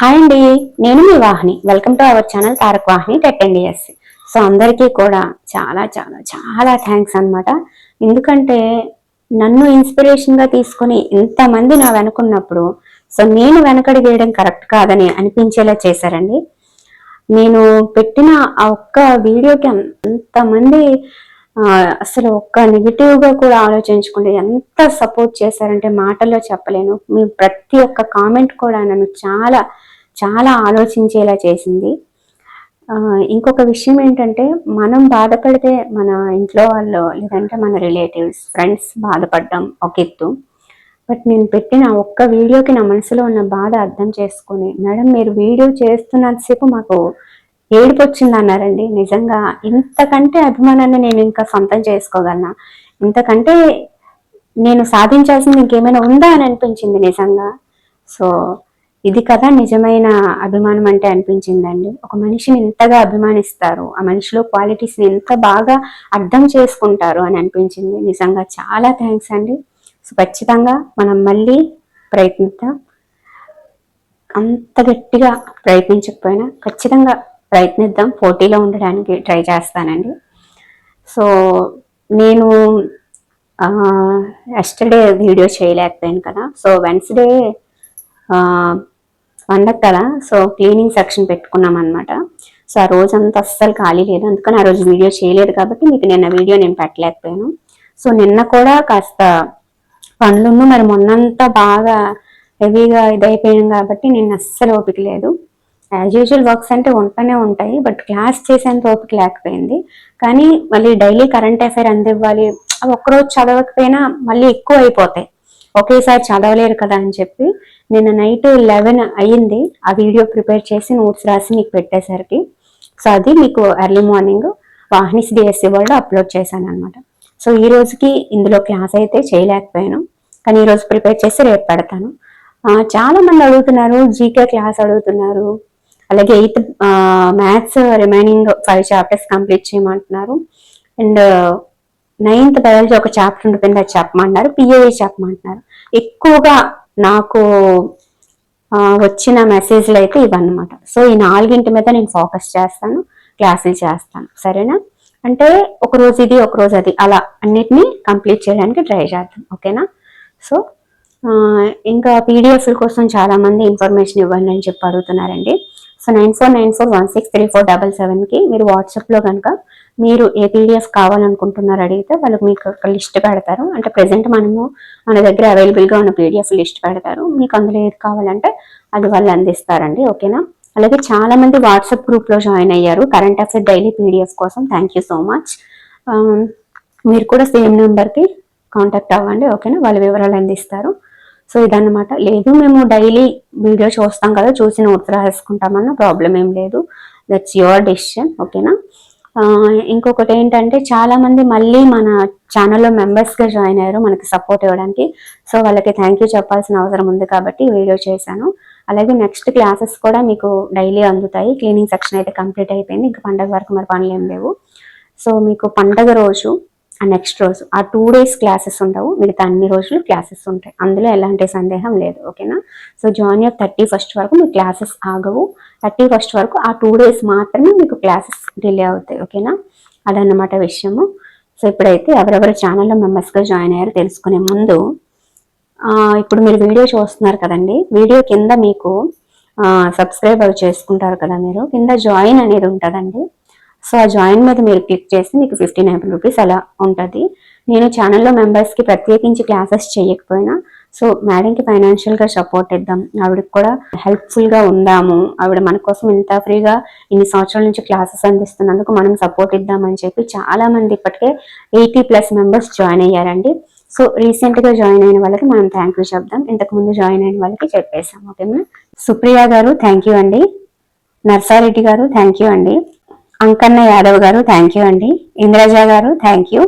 Hi అండి నేను మీ Vahini. Welcome to our channel Tarak Vahini techs so అందరికీ కూడా చాలా చాలా చాలా థ్యాంక్స్ అన్నమాట. ఎందుకంటే నన్ను ఇన్స్పిరేషన్గా తీసుకుని తీసుకొని ఇంతమంది నా వెనుకున్నప్పుడు సో నేను వెనకడి వేయడం కరెక్ట్ కాదని అనిపించేలా చేశారండి. నేను పెట్టిన ఆ ఒక్క వీడియోకి అంతమంది అసలు ఒక్క నెగిటివ్గా కూడా ఆలోచించకుండా ఎంత సపోర్ట్ చేశారంటే మాటల్లో చెప్పలేను. మీ ప్రతి ఒక్క కామెంట్ కూడా నన్ను చాలా చాలా ఆలోచించేలా చేసింది. ఇంకొక విషయం ఏంటంటే మనం బాధపడితే మన ఇంట్లో వాళ్ళు లేదంటే మన రిలేటివ్స్ ఫ్రెండ్స్ బాధపడడం ఒక ఎత్తు. బట్ నేను పెట్టిన ఒక్క వీడియోకి నా మనసులో ఉన్న బాధ అర్థం చేసుకొని మేడం మీరు వీడియో చేస్తున్నంతసేపు మాకు ఏడుపు వచ్చింది అన్నారండి నిజంగా ఇంతకంటే అభిమానాన్ని నేను ఇంకా సొంతం చేసుకోగలనా? ఇంతకంటే నేను సాధించాల్సింది ఇంకేమైనా ఉందా? అని అనిపించింది నిజంగా. సో ఇది కదా నిజమైన అభిమానం అంటే అనిపించిందండి. ఒక మనిషిని ఎంతగా అభిమానిస్తారు ఆ మనిషిలో క్వాలిటీస్ని ఎంత బాగా అర్థం చేసుకుంటారు అని అనిపించింది. నిజంగా చాలా థ్యాంక్స్ అండి. సో ఖచ్చితంగా మనం మళ్ళీ ప్రయత్నిద్దాం. అంత గట్టిగా ప్రయత్నించకపోయినా ఖచ్చితంగా ప్రయత్నిద్దాం. పోటీలో ఉండడానికి ట్రై చేస్తానండి. సో నేను ఎస్టర్డే వీడియో చేయలేకపోయాను కదా. సో వెన్స్డే పండగ కదా సో క్లీనింగ్ సెక్షన్ పెట్టుకున్నాం అనమాట సో ఆ రోజు అంతా అస్సలు ఖాళీ లేదు. అందుకని ఆ రోజు వీడియో చేయలేదు కాబట్టి మీకు నిన్న వీడియో నేను పెట్టలేకపోయాను. సో నిన్న కూడా కాస్త పనులున్ను మరి మొన్నంతా బాగా హెవీగా ఇదైపోయాం కాబట్టి నిన్న అస్సలు ఓపిక లేదు. యాజ్ యూజువల్ వర్క్స్ అంటే ఉంటూనే ఉంటాయి బట్ క్లాస్ చేసేంత ఓపిక లేకపోయింది. కానీ మళ్ళీ డైలీ కరెంట్ అఫైర్ అందివ్వాలి. అవి ఒక్కరోజు చదవకపోయినా మళ్ళీ ఎక్కువ అయిపోతాయి ఒకేసారి చదవలేరు కదా అని చెప్పి నిన్న నైట్ లెవెన్ అయ్యింది. ఆ వీడియో ప్రిపేర్ చేసి నోట్స్ రాసి మీకు పెట్టేసరికి. సో అది మీకు ఎర్లీ మార్నింగ్ వాహనిస్ డిఎస్సి వరల్డ్ అప్లోడ్ చేశాను అనమాట సో ఈ రోజుకి ఇందులో క్లాస్ అయితే చేయలేకపోయాను. కానీ ఈ రోజు ప్రిపేర్ చేసి రేపు పెడతాను. చాలా మంది అడుగుతున్నారు జీకే క్లాస్ అడుగుతున్నారు. అలాగే eighth maths remaining five chapters complete చేయమంటున్నారు. అండ్ నైన్త్ బయాలజీ ఒక చాప్టర్ ఉండిపోయింది అది చెప్పమంటున్నారు. పిఏఈ చెప్పమంటున్నారు. ఎక్కువగా నాకు వచ్చిన మెసేజ్లు అయితే ఇవన్నమాట. సో ఈ నాలుగింటి మీద నేను ఫోకస్ చేస్తాను క్లాసులు చేస్తాను. సరేనా? అంటే ఒక రోజు ఇది ఒక రోజు అది. అలా అన్నిటినీ కంప్లీట్ చేయడానికి ట్రై చేద్దాం. ఓకేనా? సో ఇంకా పీడిఎఫ్ల కోసం చాలా మంది ఇన్ఫర్మేషన్ ఇవ్వండి అని చెప్పి అడుగుతున్నారండి. So nine four nine four one six three four double సెవెన్కి మీరు వాట్సాప్లో కనుక మీరు ఏ పీడిఎఫ్ కావాలనుకుంటున్నారు అడిగితే వాళ్ళకి మీకు ఒక లిస్ట్ పెడతారు. అంటే ప్రజెంట్ మనము మన దగ్గర అవైలబుల్గా ఉన్న పీడిఎఫ్ లిస్ట్ పెడతారు. మీకు అందులో ఏది కావాలంటే అది వాళ్ళు అందిస్తారండి. ఓకేనా? అలాగే చాలా మంది వాట్సాప్ గ్రూప్లో జాయిన్ అయ్యారు. కరెంట్ అఫేర్ డైలీ పీడిఎఫ్ కోసం థ్యాంక్ యూ సో మచ్ మీరు కూడా సేమ్ నెంబర్కి కాంటాక్ట్ అవ్వండి. ఓకేనా? వాళ్ళ వివరాలు అందిస్తారు. సో ఇదన్నమాట. లేదు మేము డైలీ వీడియో చూస్తాం కదా చూసి నోట్స్ రాసుకుంటామన్న ప్రాబ్లం ఏం లేదు. దట్స్ యువర్ డెసిషన్ ఓకేనా? ఇంకొకటి ఏంటంటే చాలా మంది మళ్ళీ మన ఛానల్లో మెంబర్స్గా జాయిన్ అయ్యారు మనకి సపోర్ట్ ఇవ్వడానికి. సో వాళ్ళకి థ్యాంక్ యూ చెప్పాల్సిన అవసరం ఉంది కాబట్టి వీడియో చేశాను. అలాగే నెక్స్ట్ క్లాసెస్ కూడా మీకు డైలీ అందుతాయి. క్లీనింగ్ సెక్షన్ అయితే కంప్లీట్ అయిపోయింది. ఇంకా పండగ వరకు మరి పనులు ఏం లేవు. సో మీకు పండగ రోజు ఆ నెక్స్ట్ రోజు. ఆ టూ డేస్ క్లాసెస్ ఉండవు. మిగతా అన్ని రోజులు క్లాసెస్ ఉంటాయి. అందులో ఎలాంటి సందేహం లేదు. ఓకేనా సో జాయిన్ థర్టీ ఫస్ట్ వరకు మీ క్లాసెస్ ఆగవు. థర్టీ ఫస్ట్ వరకు ఆ టూ డేస్ మాత్రమే మీకు క్లాసెస్ డిలే అవుతాయి. ఓకేనా అదన్నమాట విషయము. సో ఇప్పుడైతే ఎవరెవరు ఛానల్లో మెంబర్స్గా జాయిన్ అయ్యారో తెలుసుకునే ముందు ఇప్పుడు మీరు వీడియో చూస్తున్నారు కదండి. వీడియో కింద మీకు సబ్స్క్రైబ్ చేసుకుంటారు కదా మీరు. కింద జాయిన్ అనేది ఉంటుందండి. సో ఆ జాయిన్ మీద మీరు క్లిక్ చేసి మీకు ఫిఫ్టీన్ హండ్రెడ్ రూపీస్ అలా ఉంటుంది. నేను ఛానల్లో మెంబర్స్కి ప్రత్యేకించి క్లాసెస్ చేయకపోయినా సో మేడంకి ఫైనాన్షియల్గా సపోర్ట్ ఇద్దాం. ఆవిడకి కూడా హెల్ప్ఫుల్గా ఉందాము. ఆవిడ మన కోసం ఇంత ఫ్రీగా ఇన్ని సంవత్సరాల నుంచి క్లాసెస్ అందిస్తున్నందుకు మనం సపోర్ట్ ఇద్దామని చెప్పి చాలా మంది ఇప్పటికే ఎయిటీ ప్లస్ మెంబర్స్ జాయిన్ అయ్యారండి. సో రీసెంట్గా జాయిన్ అయిన వాళ్ళకి మనం థ్యాంక్ యూ చెప్దాం. ఇంతకుముందు జాయిన్ అయిన వాళ్ళకి చెప్పేసాం ఓకేనా సుప్రియ గారు థ్యాంక్ యూ అండి. నర్సారెడ్డి గారు థ్యాంక్ యూ అండి. అంకన్న యాదవ్ గారు థ్యాంక్ యూ అండి Indraja garu thank you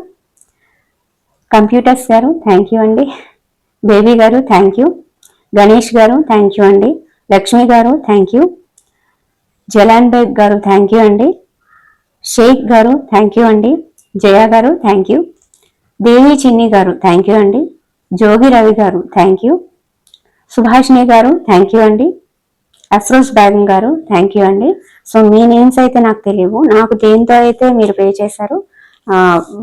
computers garu thank you అండి baby garu thank you Ganesh garu thank you అండి లక్ష్మి గారు థ్యాంక్ యూ జలాన్ బేగ్ గారు థ్యాంక్ యూ అండి షేక్ గారు థ్యాంక్ యూ అండి జయ గారు థ్యాంక్ యూ దేవి చిన్ని గారు థ్యాంక్ యూ అండి జోగి రవి గారు థ్యాంక్ యూ సుభాషిణి గారు థ్యాంక్ యూ అండి అఫ్రోజ్ బేగం గారు థ్యాంక్ యూ అండి. సో మీ నేమ్స్ అయితే నాకు తెలియవు. నాకు దేంతో అయితే మీరు పే చేశారు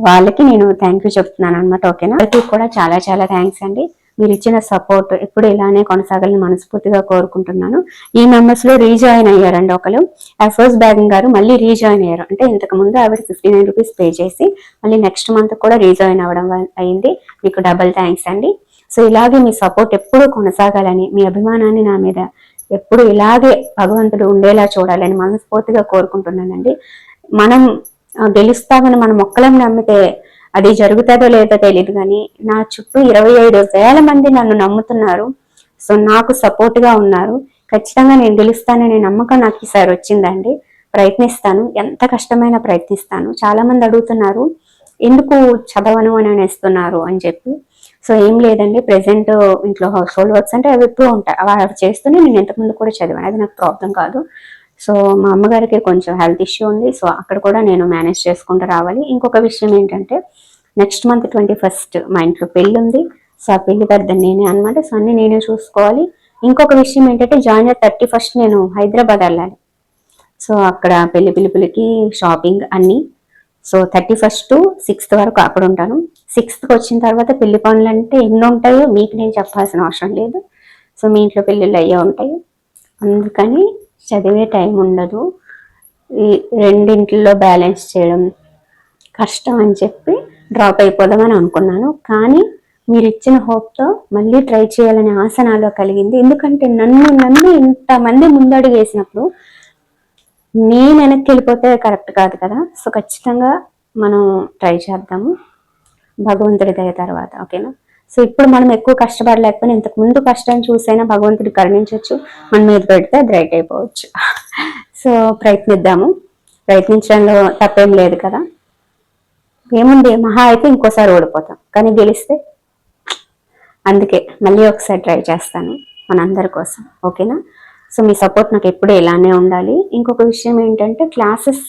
వాళ్ళకి నేను థ్యాంక్ యూ చెప్తున్నాను అనమాట ఓకేనా ప్రతి కూడా చాలా చాలా థ్యాంక్స్ అండి. మీరు ఇచ్చిన సపోర్ట్ ఎప్పుడు ఇలానే కొనసాగాలని మనస్ఫూర్తిగా కోరుకుంటున్నాను. ఈ మెంబర్స్లో రీజాయిన్ అయ్యారండి ఒకరు అఫోర్స్ బ్యాగం గారు మళ్ళీ రీజాయిన్ అయ్యారు. అంటే ఇంతకు ముందు ఆవిడ ఫిఫ్టీ నైన్ రూపీస్ పే చేసి మళ్ళీ నెక్స్ట్ మంత్ కూడా రీజాయిన్ అవ్వడం అయింది. మీకు డబల్ థ్యాంక్స్ అండి. సో ఇలాగే మీ సపోర్ట్ ఎప్పుడూ కొనసాగాలని మీ అభిమానాన్ని నా మీద ఎప్పుడు ఇలాగే భగవంతుడు ఉండేలా చూడాలని మనస్ఫూర్తిగా కోరుకుంటున్నానండి. మనం గెలుస్తామని మన మొక్కలను నమ్మితే అది జరుగుతుందో లేదో తెలియదు కానీ నా చుట్టూ ఇరవై ఐదు వేల మంది నన్ను నమ్ముతున్నారు. సో నాకు సపోర్ట్గా ఉన్నారు. ఖచ్చితంగా నేను గెలుస్తాననే నమ్మకం నాకు ఈసారి వచ్చిందండి. ప్రయత్నిస్తాను. ఎంత కష్టమైన ప్రయత్నిస్తాను. చాలా మంది అడుగుతున్నారు ఎందుకు చదవను అని అనేస్తున్నారు అని చెప్పి. సో ఏం లేదండి ప్రెసెంట్ ఇంట్లో హౌస్ హోల్డ్ వర్క్స్ అంటే అవి ఎప్పుడూ ఉంటాయి. అవి అవి చేస్తూనే నేను ఇంతకుముందు కూడా చదివాను. అది నాకు ప్రాబ్లం కాదు. సో మా అమ్మగారికి కొంచెం హెల్త్ ఇష్యూ ఉంది. సో అక్కడ కూడా నేను మేనేజ్ చేసుకుంటూ రావాలి. ఇంకొక విషయం ఏంటంటే నెక్స్ట్ మంత్ ట్వంటీ ఫస్ట్ మా ఇంట్లో పెళ్ళి ఉంది. సో ఆ పెళ్ళి పెద్ద నేనే అనమాట సో అన్ని నేనే చూసుకోవాలి. ఇంకొక విషయం ఏంటంటే జాయినర్ థర్టీ ఫస్ట్ నేను హైదరాబాద్ వెళ్ళాలి. సో అక్కడ పెళ్ళి పిలుపులకి షాపింగ్ అన్ని సో థర్టీ ఫస్ట్ సిక్స్త్ వరకు అక్కడ ఉంటాను. సిక్స్త్కి వచ్చిన తర్వాత పెళ్ళి పనులు అంటే ఎన్ని ఉంటాయో మీకు నేను చెప్పాల్సిన అవసరం లేదు. సో మీ ఇంట్లో పెళ్ళిళ్ళు అయ్యే ఉంటాయి. అందుకని చదివే టైం ఉండదు. ఈ రెండింటిలో బ్యాలెన్స్ చేయడం కష్టం అని చెప్పి డ్రాప్ అయిపోదామని అనుకున్నాను. కానీ మీరు ఇచ్చిన హోప్తో మళ్ళీ ట్రై చేయాలనే ఆశ నాలో కలిగింది. ఎందుకంటే నన్ను నన్ను ఇంతమంది ముందడుగు వేసినప్పుడు నేను వెనక్కి వెళ్ళిపోతే కరెక్ట్ కాదు కదా? సో ఖచ్చితంగా మనం ట్రై చేద్దాము. భగవంతుడి దయ తర్వాత ఓకేనా? సో ఇప్పుడు మనం ఎక్కువ కష్టపడలేకపోయినా ఇంతకు ముందు కష్టం చూసైనా భగవంతుడు కరుణించవచ్చు మన మీద పెడితే అది రైట్ అయిపోవచ్చు. సో ప్రయత్నిద్దాము. ప్రయత్నించడంలో తప్పేం లేదు కదా? ఏముంది? మహా అయితే ఇంకోసారి ఓడిపోతాం. కానీ గెలిస్తే? అందుకే మళ్ళీ ఒకసారి ట్రై చేస్తాను మనందరి కోసం ఓకేనా? సో మీ సపోర్ట్ నాకు ఎప్పుడు ఇలానే ఉండాలి. ఇంకొక విషయం ఏంటంటే క్లాసెస్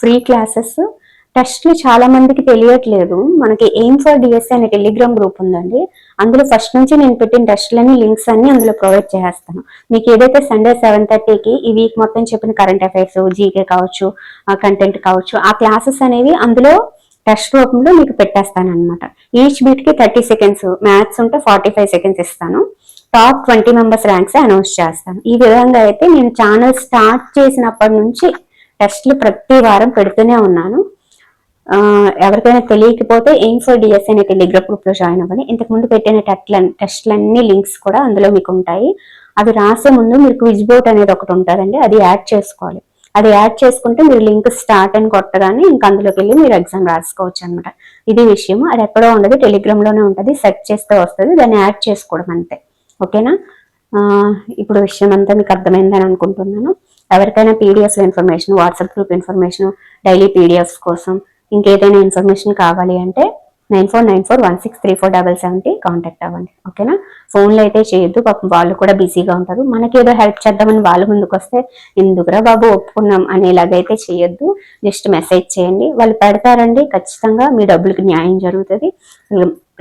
ఫ్రీ క్లాసెస్ టెస్ట్లు చాలా మందికి తెలియట్లేదు. మనకి ఎయిమ్ ఫర్ డిఎస్సీ అనే టెలిగ్రామ్ గ్రూప్ ఉందండి. అందులో ఫస్ట్ నుంచి నేను పెట్టిన టెస్ట్లని లింక్స్ అన్ని అందులో ప్రొవైడ్ చేస్తాను మీకు ఏదైతే సండే సెవెన్ థర్టీకి ఈ వీక్ మొత్తం చెప్పిన కరెంట్ అఫైర్స్ జీకే కావచ్చు కంటెంట్ కావచ్చు ఆ క్లాసెస్ అనేవి అందులో టెస్ట్ రూపంలో మీకు పెట్టేస్తాను అనమాట ఈచ్ బీట్కి థర్టీ సెకండ్స్ మ్యాథ్స్ ఉంటే ఫార్టీ ఫైవ్ సెకండ్స్ ఇస్తాను. Top twenty members ranks announce చేస్తాను. ఈ విధంగా అయితే నేను ఛానల్ స్టార్ట్ చేసినప్పటి నుంచి టెస్ట్లు ప్రతి వారం పెడుతూనే ఉన్నాను. ఎవరికైనా తెలియకపోతే ఏం ఫర్ డిఎస్ అనే టెలిగ్రామ్ గ్రూప్లో జాయిన్ అవ్వండి. ఇంతకుముందు పెట్టిన టెట్ల టెస్ట్లన్నీ లింక్స్ కూడా అందులో మీకు ఉంటాయి. అవి రాసే ముందు మీరు క్విజ్ బోర్డ్ అనేది ఒకటి ఉంటుందండి. అది యాడ్ చేసుకోవాలి. అది యాడ్ చేసుకుంటే మీరు లింక్ స్టార్ట్ అని కొట్టగానే ఇంకా అందులోకి వెళ్ళి మీరు ఎగ్జామ్ రాసుకోవచ్చు అనమాట ఇది విషయం అది ఎక్కడో ఉండదు. టెలిగ్రామ్లోనే ఉంటుంది. సెర్చ్ చేస్తే వస్తుంది. దాన్ని యాడ్ చేసుకోవడం అంతే. ఓకేనా? ఇప్పుడు విషయం అంతా మీకు అర్థమైందని అనుకుంటున్నాను. ఎవరికైనా PDF information WhatsApp group information daily PDFs కోసం ఇంకేదైనా ఇన్ఫర్మేషన్ కావాలి అంటే nine four nine four one six three four double సెవెన్కి కాంటాక్ట్ అవ్వండి. ఓకేనా ఫోన్లో అయితే చేయొద్దు. పాపం వాళ్ళు కూడా బిజీగా ఉంటారు. మనకి ఏదో హెల్ప్ చేద్దామని వాళ్ళు ముందుకు వస్తే ఎందుకురా బాబు ఒప్పుకున్నాం అనేలాగైతే చేయొద్దు. జస్ట్ మెసేజ్ చేయండి. వాళ్ళు పెడతారండి. ఖచ్చితంగా మీ డబ్బులకి న్యాయం జరుగుతుంది.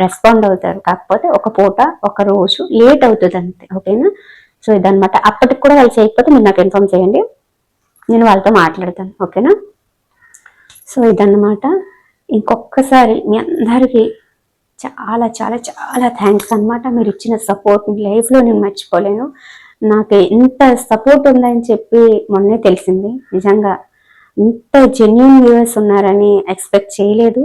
రెస్పాండ్ అవుతారు. కాకపోతే ఒక పూట ఒక రోజు లేట్ అవుతుంది అంతే. ఓకేనా సో ఇదనమాట అప్పటికి కూడా వాళ్ళు చేయకపోతే మీరు నాకు ఇన్ఫామ్ చేయండి. నేను వాళ్ళతో మాట్లాడతాను. ఓకేనా సో ఇదన్నమాట. ఇంకొకసారి మీ అందరికీ చాలా చాలా చాలా థ్యాంక్స్ అన్నమాట. మీరు ఇచ్చిన సపోర్ట్ లైఫ్లో నేను మర్చిపోలేను. నాకు ఎంత సపోర్ట్ ఉందని చెప్పి మొన్నే తెలిసింది. నిజంగా ఇంత జెన్యున్ వ్యూవర్స్ ఉన్నారని ఎక్స్పెక్ట్ చేయలేదు.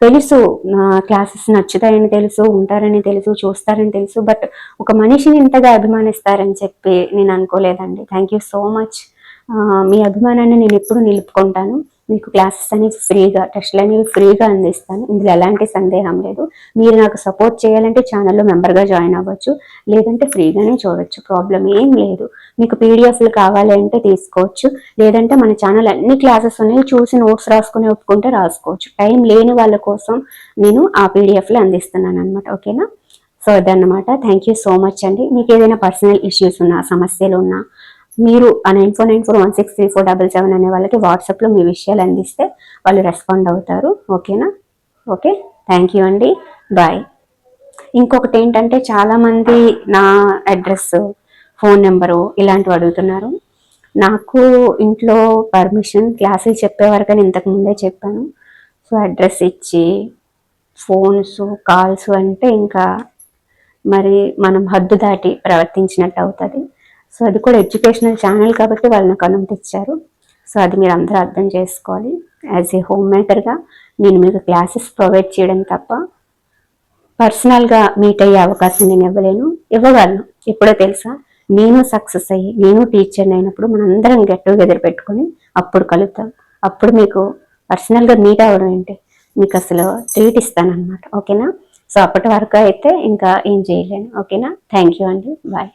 తెలుసు నా క్లాసెస్ నచ్చుతాయని తెలుసు ఉంటారని తెలుసు చూస్తారని తెలుసు బట్ ఒక మనిషిని ఇంతగా అభిమానిస్తారని చెప్పి నేను అనుకోలేదండి. థ్యాంక్ యూ సో మచ్ మీ అభిమానాన్ని నేను ఎప్పుడు నిలుపుకుంటాను. మీకు క్లాసెస్ అనేవి ఫ్రీగా టెస్ట్లు అనేవి ఫ్రీగా అందిస్తాను. ఇందులో ఎలాంటి సందేహం లేదు. మీరు నాకు సపోర్ట్ చేయాలంటే ఛానల్లో మెంబర్గా జాయిన్ అవ్వచ్చు. లేదంటే ఫ్రీగానే చూడవచ్చు ప్రాబ్లం ఏం లేదు. మీకు పీడిఎఫ్లు కావాలి అంటే తీసుకోవచ్చు. లేదంటే మన ఛానల్ అన్ని క్లాసెస్ ఉన్నాయి. చూసి నోట్స్ రాసుకుని ఒప్పుకుంటే రాసుకోవచ్చు. టైం లేని వాళ్ళ కోసం నేను ఆ పీడిఎఫ్లు అందిస్తున్నాను అనమాట ఓకేనా సో అదన్నమాట థ్యాంక్ యూ సో మచ్ అండి. మీకు ఏదైనా పర్సనల్ ఇష్యూస్ ఉన్నా సమస్యలు ఉన్నా మీరు ఆ nine four nine four one six three four double seven అనే వాళ్ళకి వాట్సాప్లో మీ విషయాలు అందిస్తే వాళ్ళు రెస్పాండ్ అవుతారు. ఓకేనా? ఓకే. థ్యాంక్ యూ అండి. బాయ్. ఇంకొకటి ఏంటంటే చాలామంది నా అడ్రస్ ఫోన్ నెంబరు ఇలాంటివి అడుగుతున్నారు. నాకు ఇంట్లో పర్మిషన్ క్లాసులు చెప్పేవారికని ఇంతకు ముందే చెప్పాను. సో అడ్రస్ ఇచ్చి ఫోన్స్ కాల్స్ అంటే ఇంకా మరి మనం హద్దు దాటి ప్రవర్తించినట్టు అవుతుంది. సో అది కూడా ఎడ్యుకేషనల్ ఛానల్ కాబట్టి వాళ్ళు నాకు అనుమతి ఇచ్చారు. సో అది మీరు అందరూ అర్థం చేసుకోవాలి. యాజ్ ఏ హోమ్ మేకర్గా నేను మీకు క్లాసెస్ ప్రొవైడ్ చేయడం తప్ప పర్సనల్గా మీట్ అయ్యే అవకాశం నేను ఇవ్వలేను. ఇవ్వగలను. ఎప్పుడో తెలుసా? నేను సక్సెస్ అయ్యి నేను టీచర్ని అయినప్పుడు మనందరం గెట్ టుగెదర్ పెట్టుకొని అప్పుడు కలుద్దాం. అప్పుడు మీకు పర్సనల్గా మీట్ అవ్వడం ఏంటి? మీకు అసలు ట్రీట్ ఇస్తాను అనమాట ఓకేనా? సో అప్పటి వరకు అయితే ఇంకా ఏం చేయలేను. ఓకేనా? థ్యాంక్ యూ అండి. బాయ్.